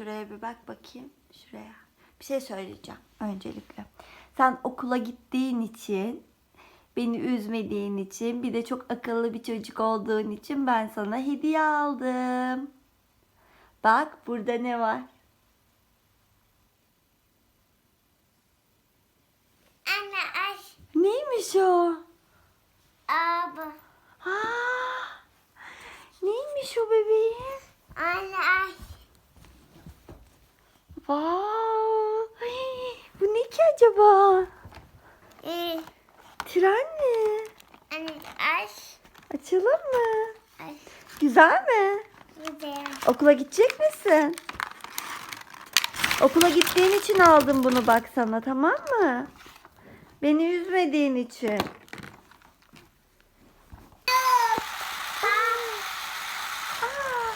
Şuraya bir bak bakayım. Şuraya. Bir şey söyleyeceğim öncelikle. Sen okula gittiğin için, beni üzmediğin için, bir de çok akıllı bir çocuk olduğun için ben sana hediye aldım. Bak burada ne var? Anne aç. Neymiş o? Abi. Ha, neymiş o bebeğim? Anne aç. Vay, ay, bu ne ki acaba? Ee, Tren mi? anne aç. Açalım mı? Aç. Güzel mi? Güzel. Okula gidecek misin? Okula gittiğin için aldım bunu bak sana tamam mı? Beni üzmediğin için. Aa,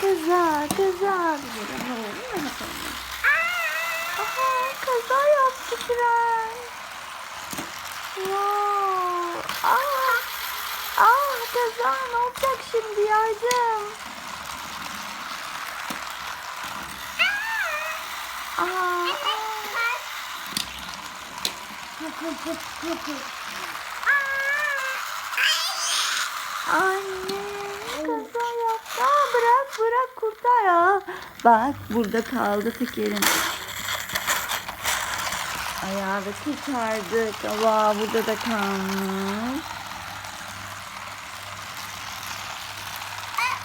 kaza kaza. Aha, kaza yaptı tren. Wow. Ah, ah kaza ne olacak şimdi yardım. Aa, anne kaza yaptı. Aa, bırak bırak kurtar ya. Bak burada kaldı tekerim. Ayağı da kurtardık. Aa, burada da kalmış.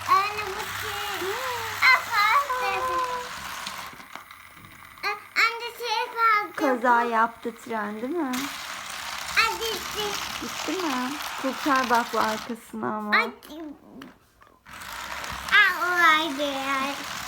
Anne bu şey. Aferin. Anne şey kaldı. Kaza yaptı tren değil mi? Hadi. Gitti mi? Kurtar bak bu arkasına ama. Hadi. Ya.